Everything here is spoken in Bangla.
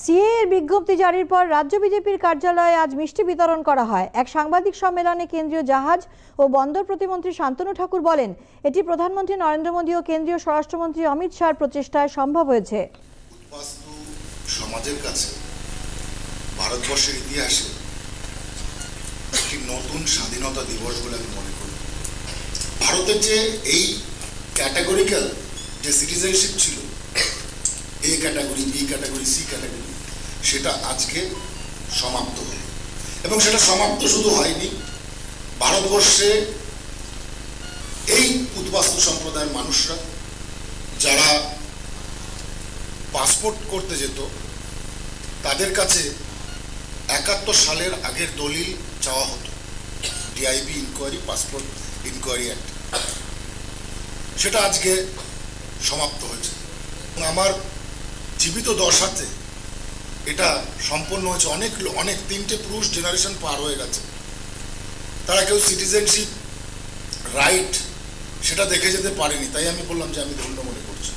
সিএ এর বিজ্ঞপ্তি জারির পর রাজ্য বিজেপির কার্যালয়ে আজ মিষ্টি বিতরণ করা হয়। এক সাংবাদিক সম্মেলনে কেন্দ্রীয় জাহাজ ও বন্দর প্রতিমন্ত্রী শান্তনু ঠাকুর বলেন, এটি প্রধানমন্ত্রী নরেন্দ্র মোদী ও কেন্দ্রীয় স্বরাষ্ট্রমন্ত্রী অমিত শাহর প্রচেষ্টায় সম্ভব হয়েছে। সমাজের কাছে, ভারতবর্ষের ইতিহাসে একটি নতুন স্বাধীনতা দিবস বলে আমি মনে করি। ভারতের যে এই ক্যাটাগরিক্যাল যে সিটিজেনশিপ ছিল A category, B category, C category, সেটা আজকে সমাপ্ত হলো। এবং সেটা সমাপ্ত শুধু হয়নি, ভারতবর্ষে এই উদ্বাস্তু সম্প্রদায়ের মানুষরা যারা পাসপোর্ট করতে যেত, তাদের কাছে একাত্তর সালের আগের দলিল চাওয়া হতো। DIB inquiry passport inquiry act সেটা আজকে সমাপ্ত হয়েছে। আমার জীবিত দশাতে এটা সম্পন্ন হয়েছে অনেক অনেক তিনটে পুরুষ জেনারেশন পার হয়ে গেছে। তারা কেউ সিটিজেনশিপ রাইট সেটা দেখে যেতে পারেনি, তাই আমি বললাম যে আমি ধন্য মনে করছি।